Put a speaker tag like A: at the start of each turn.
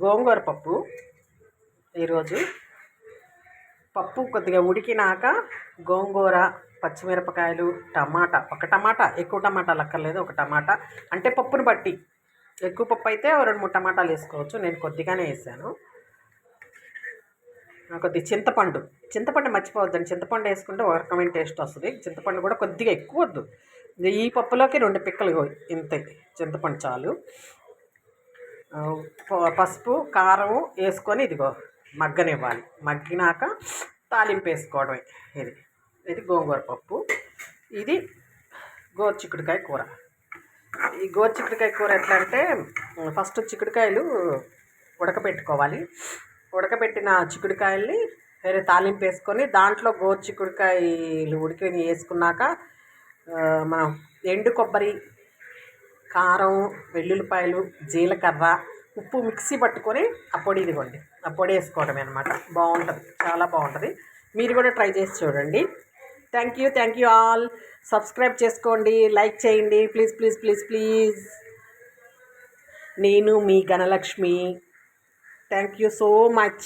A: గోంగూర పప్పు ఈరోజు. పప్పు కొద్దిగా ఉడికినాక గోంగూర పచ్చిమిరపకాయలు టమాటా. ఒక టమాటా ఎక్కువ టమాటాలు అక్కర్లేదు ఒక టమాటా. అంటే పప్పును బట్టి. ఎక్కువ పప్పు అయితే రెండు మూడు టమాటాలు వేసుకోవచ్చు. నేను కొద్దిగానే వేసాను. కొద్ది చింతపండు. చింతపండు మర్చిపోవద్దండి. చింతపండు వేసుకుంటే ఒక రకమైన టేస్ట్ వస్తుంది. చింతపండు కూడా కొద్దిగా ఎక్కువ వద్దు. ఈ పప్పులోకి రెండు పిక్కలు ఇంత. చింతపండు చాలు. పసుపు కారం వేసుకొని ఇదిగో మగ్గనివ్వాలి. మగ్గినాక తాలింపు వేసుకోవడమే. ఇది ఇది గోంగూర పప్పు. ఇది గోరు చిక్కుడుకాయ కూర. ఈ గోరు చిక్కుడుకాయ కూర ఎట్లా అంటే ఫస్ట్ చిక్కుడుకాయలు ఉడకబెట్టుకోవాలి ఉడకబెట్టిన చిక్కుడుకాయల్ని వేరే తాలింపు వేసుకొని దాంట్లో గోరు చిక్కుడుకాయలు ఉడికి వేసుకున్నాక మనం ఎండు కొబ్బరి కారం వెల్లుల్లిపాయలు జీలకర్ర ఉప్పు మిక్సీ పట్టుకొని ఆ పొడి ఇదిగోండి. ఆ పొడి వేసుకోవడమే అనమాట బాగుంటుంది. చాలా బాగుంటుంది. మీరు కూడా ట్రై చేసి చూడండి. Thank you thank you all subscribe చేసుకోండి. లైక్ చేయండి. ప్లీజ్ ప్లీజ్ ప్లీజ్ ప్లీజ్ నేను మీ Ganalakshmi thank you so much